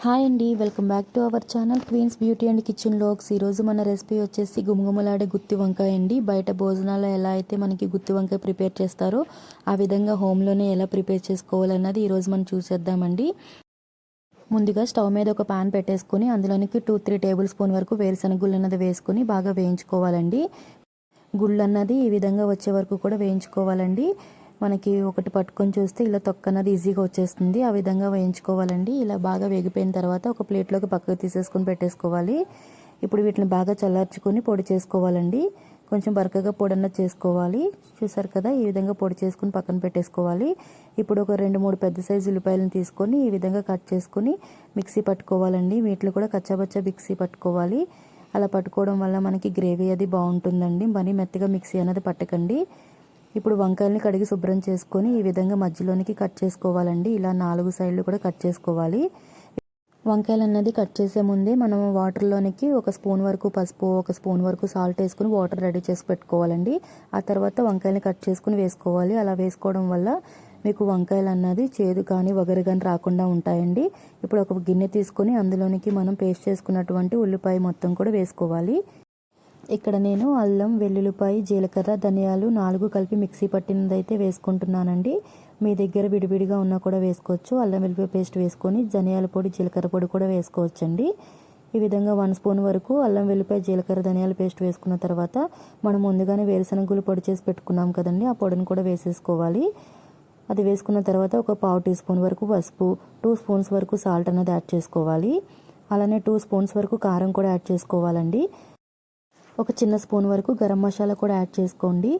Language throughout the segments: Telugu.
హాయ్ అండి welcome back to our channel queens beauty and kitchen looks ఈరోజు మన రెసిపీ వచ్చేసి గుమగుమలాడే గుత్తి వంకాయ అండి. బయట భోజనాల్లో ఎలా అయితే మనకి గుత్తి వంకాయ ప్రిపేర్ చేస్తారో ఆ విధంగా హోమ్లోనే ఎలా ప్రిపేర్ చేసుకోవాలన్నది ఈరోజు మనం చూసేద్దామండి. ముందుగా స్టవ్ మీద ఒక పాన్ పెట్టేసుకొని అందులోనికి టూ త్రీ టేబుల్ స్పూన్ వరకు వేరుశనగుళ్ళు అన్నది వేసుకొని బాగా వేయించుకోవాలండి. గుళ్ళు అన్నది ఈ విధంగా వచ్చే వరకు కూడా వేయించుకోవాలండి. మనకి ఒకటి పట్టుకొని చూస్తే ఇలా తొక్కనది ఈజీగా వచ్చేస్తుంది. ఆ విధంగా వేయించుకోవాలండి. ఇలా బాగా వేగిపోయిన తర్వాత ఒక ప్లేట్లోకి పక్కకు తీసేసుకొని పెట్టేసుకోవాలి. ఇప్పుడు వీటిని బాగా చల్లార్చుకొని పొడి చేసుకోవాలండి. కొంచెం బరకగా పొడి అన్నది చేసుకోవాలి. చూసారు కదా ఈ విధంగా పొడి చేసుకుని పక్కన పెట్టేసుకోవాలి. ఇప్పుడు ఒక రెండు మూడు పెద్ద సైజు ఉల్లిపాయలను తీసుకొని ఈ విధంగా కట్ చేసుకొని మిక్సీ పట్టుకోవాలండి. వీటిలో కూడా కచ్చాబచ్చా మిక్సీ పట్టుకోవాలి. అలా పట్టుకోవడం వల్ల మనకి గ్రేవీ అది బాగుంటుందండి. మరీ మెత్తగా మిక్సీ అనేది పట్టకండి. ఇప్పుడు వంకాయల్ని కడిగి శుభ్రం చేసుకొని ఈ విధంగా మధ్యలోనికి కట్ చేసుకోవాలండి. ఇలా నాలుగు సైడ్లు కూడా కట్ చేసుకోవాలి. వంకాయలు అన్నది కట్ చేసే ముందే మనం వాటర్లోనికి ఒక స్పూన్ వరకు పసుపు ఒక స్పూన్ వరకు సాల్ట్ వేసుకుని వాటర్ రెడీ చేసి పెట్టుకోవాలండి. ఆ తర్వాత వంకాయలని కట్ చేసుకుని వేసుకోవాలి. అలా వేసుకోవడం వల్ల మీకు వంకాయలు అన్నది చేదు కానీ వగరు కానీ రాకుండా ఉంటాయండి. ఇప్పుడు ఒక గిన్నె తీసుకొని అందులోనికి మనం పేస్ట్ చేసుకున్నటువంటి ఉల్లిపాయ మొత్తం కూడా వేసుకోవాలి. ఇక్కడ నేను అల్లం వెల్లుల్లిపాయ జీలకర్ర ధనియాలు నాలుగు కలిపి మిక్సీ పట్టినదైతే వేసుకుంటున్నానండి. మీ దగ్గర విడివిడిగా ఉన్నా కూడా వేసుకోవచ్చు. అల్లం వెల్లుల్లి పేస్ట్ వేసుకొని ధనియాల పొడి జీలకర్ర పొడి కూడా వేసుకోవచ్చండి. ఈ విధంగా వన్ స్పూన్ వరకు అల్లం వెల్లిపాయ జీలకర్ర ధనియాల పేస్ట్ వేసుకున్న తర్వాత మనం ముందుగానే వేరుశనగలు పొడి చేసి పెట్టుకున్నాం కదండి. ఆ పొడిని కూడా వేసేసుకోవాలి. అది వేసుకున్న తర్వాత ఒక పావు టీ స్పూన్ వరకు పసుపు టూ స్పూన్స్ వరకు సాల్ట్ అనేది యాడ్ చేసుకోవాలి. అలానే టూ స్పూన్స్ వరకు కారం కూడా యాడ్ చేసుకోవాలండి. ఒక చిన్న స్పూన్ వరకు గరం మసాలా కూడా యాడ్ చేసుకోండి.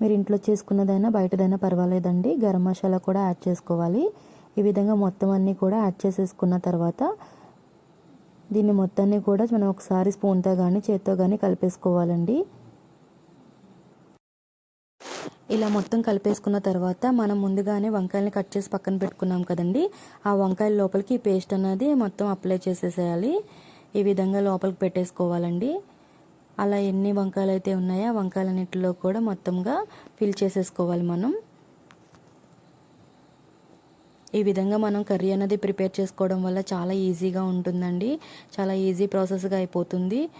మీరు ఇంట్లో చేసుకున్నదైనా బయటదైనా పర్వాలేదండి. గరం మసాలా కూడా యాడ్ చేసుకోవాలి. ఈ విధంగా మొత్తం అన్నీ కూడా యాడ్ చేసేసుకున్న తర్వాత దీన్ని మొత్తాన్ని కూడా మనం ఒకసారి స్పూన్తో కానీ చేత్తో కానీ కలిపేసుకోవాలండి. ఇలా మొత్తం కలిపేసుకున్న తర్వాత మనం ముందుగానే వంకాయలని కట్ చేసి పక్కన పెట్టుకున్నాం కదండి. ఆ వంకాయల లోపలికి ఈ పేస్ట్ అనేది మొత్తం అప్లై చేసేసేయాలి. ఈ విధంగా లోపలికి పెట్టేసుకోవాలండి. అలా ఎన్ని వంకాయలు అయితే ఉన్నాయో ఆ వంకాయలన్నిటిలో కూడా మొత్తంగా ఫిల్ చేసేసుకోవాలి మనం. ఈ విధంగా మనం కర్రీ అనేది ప్రిపేర్ చేసుకోవడం వల్ల చాలా ఈజీగా ఉంటుందండి. చాలా ఈజీ ప్రాసెస్గా అయిపోతుంది.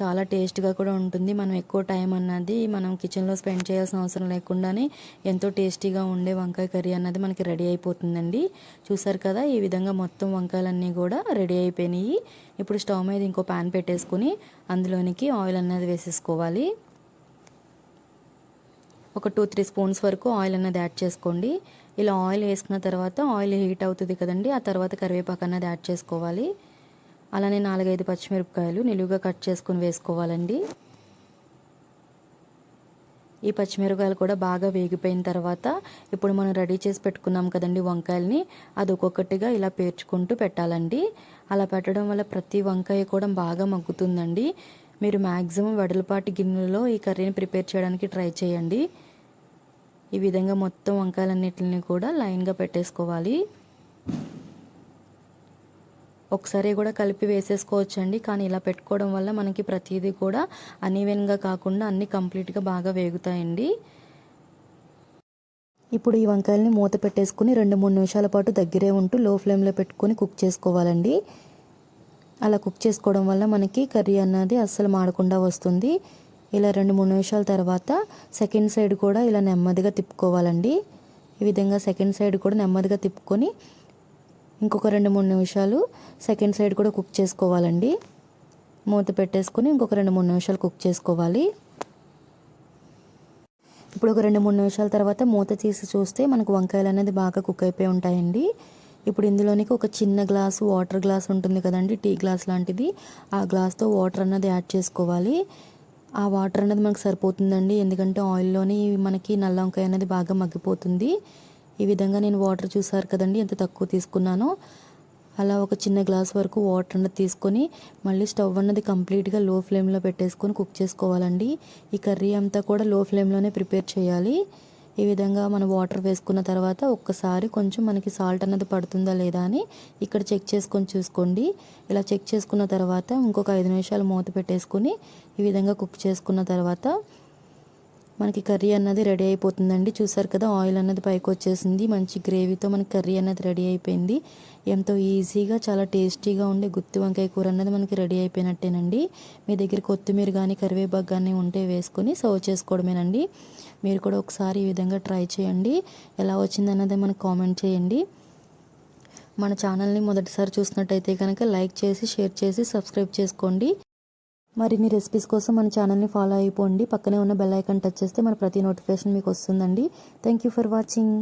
చాలా టేస్ట్గా కూడా ఉంటుంది. మనం ఎక్కువ టైం అన్నది మనం కిచెన్లో స్పెండ్ చేయాల్సిన అవసరం లేకుండానే ఎంతో టేస్టీగా ఉండే వంకాయ కర్రీ అన్నది మనకి రెడీ అయిపోతుందండి. చూసారు కదా ఈ విధంగా మొత్తం వంకాయలన్నీ కూడా రెడీ అయిపోయినాయి. ఇప్పుడు స్టవ్ మీద ఇంకో ప్యాన్ పెట్టేసుకుని అందులోనికి ఆయిల్ అన్నది వేసేసుకోవాలి. ఒక టూ త్రీ స్పూన్స్ వరకు ఆయిల్ అన్నది యాడ్ చేసుకోండి. ఇలా ఆయిల్ వేసుకున్న తర్వాత ఆయిల్ హీట్ అవుతుంది కదండి ఆ తర్వాత కరివేపాకు అన్నది యాడ్ చేసుకోవాలి. అలానే నాలుగైదు పచ్చిమిరపకాయలు నిలువుగా కట్ చేసుకుని వేసుకోవాలండి. ఈ పచ్చిమిరపకాయలు కూడా బాగా వేగిపోయిన తర్వాత ఇప్పుడు మనం రెడీ చేసి పెట్టుకున్నాం కదండి వంకాయలని అది ఒక్కొక్కటిగా ఇలా పేర్చుకుంటూ పెట్టాలండి. అలా పెట్టడం వల్ల ప్రతి వంకాయ కూడా బాగా మగ్గుతుందండి. మీరు మ్యాక్సిమం వెడలపాటి గిన్నెలో ఈ కర్రీని ప్రిపేర్ చేయడానికి ట్రై చేయండి. ఈ విధంగా మొత్తం వంకాయలన్నిటిని కూడా లైన్గా పెట్టేసుకోవాలి. ఒకసారి కూడా కలిపి వేసేసుకోవచ్చండి. కానీ ఇలా పెట్టుకోవడం వల్ల మనకి ప్రతిదీ కూడా అనీవెన్గా కాకుండా అన్నీ కంప్లీట్గా బాగా వేగుతాయండి. ఇప్పుడు ఈ వంకాయల్ని మూత పెట్టేసుకుని రెండు మూడు నిమిషాల పాటు దగ్గరే ఉంటూ లో ఫ్లేమ్లో పెట్టుకొని కుక్ చేసుకోవాలండి. అలా కుక్ చేసుకోవడం వల్ల మనకి కర్రీ అన్నది అస్సలు మాడకుండా వస్తుంది. ఇలా రెండు మూడు నిమిషాల తర్వాత సెకండ్ సైడ్ కూడా ఇలా నెమ్మదిగా తిప్పుకోవాలండి. ఈ విధంగా సెకండ్ సైడ్ కూడా నెమ్మదిగా తిప్పుకొని ఇంకొక రెండు మూడు నిమిషాలు సెకండ్ సైడ్ కూడా కుక్ చేసుకోవాలండి. మూత పెట్టేసుకొని ఇంకొక రెండు మూడు నిమిషాలు కుక్ చేసుకోవాలి. ఇప్పుడు ఒక రెండు మూడు నిమిషాల తర్వాత మూత తీసి చూస్తే మనకు వంకాయలు అనేది బాగా కుక్ అయిపోయి ఉంటాయండి. ఇప్పుడు ఇందులోనికి ఒక చిన్న గ్లాసు వాటర్ గ్లాస్ ఉంటుంది కదండి టీ గ్లాస్ లాంటిది. ఆ గ్లాస్తో వాటర్ అన్నది యాడ్ చేసుకోవాలి. ఆ వాటర్ అనేది మనకు సరిపోతుందండి ఎందుకంటే ఆయిల్లోని మనకి నల్ల వంకాయ అనేది బాగా మగ్గిపోతుంది. ఈ విధంగా నేను వాటర్ చూసారు కదండి ఎంత తక్కువ తీసుకున్నానో. అలా ఒక చిన్న గ్లాస్ వరకు వాటర్ అన్నది తీసుకొని మళ్ళీ స్టవ్ అన్నది కంప్లీట్గా లో ఫ్లేమ్లో పెట్టేసుకొని కుక్ చేసుకోవాలండి. ఈ కర్రీ అంతా కూడా లో ఫ్లేమ్లోనే ప్రిపేర్ చేయాలి. ఈ విధంగా మనం వాటర్ వేసుకున్న తర్వాత ఒక్కసారి కొంచెం మనకి సాల్ట్ అన్నది పడుతుందా లేదా అని ఇక్కడ చెక్ చేసుకొని చూసుకోండి. ఇలా చెక్ చేసుకున్న తర్వాత ఇంకొక ఐదు నిమిషాలు మూత పెట్టేసుకొని ఈ విధంగా కుక్ చేసుకున్న తర్వాత మనకి కర్రీ అన్నది రెడీ అయిపోతుందండి. చూసారు కదా ఆయిల్ అన్నది పైకి వచ్చేసింది మంచి గ్రేవీతో మనకి కర్రీ అన్నది రెడీ అయిపోయింది. ఎంతో ఈజీగా చాలా టేస్టీగా ఉండే గుత్తి వంకాయ కూర అన్నది మనకి రెడీ అయిపోయినట్టేనండి. మీ దగ్గర కొత్తిమీర కానీ కరివేపాకు కానీ ఉంటే వేసుకొని సర్వ్ చేసుకోవడమేనండి. మీరు కూడా ఒకసారి ఈ విధంగా ట్రై చేయండి. ఎలా వచ్చింది అన్నది మనకు కామెంట్ చేయండి. మన ఛానల్ని మొదటిసారి చూసినట్టయితే కనుక లైక్ చేసి షేర్ చేసి సబ్స్క్రైబ్ చేసుకోండి. మరిన్ని రెసిపీస్ కోసం మన ఛానల్ని ఫాలో అయిపోండి. పక్కనే ఉన్న బెల్ ఐకాన్ టచ్ చేస్తే మన ప్రతి నోటిఫికేషన్ మీకు వస్తుందండి. Thank you for watching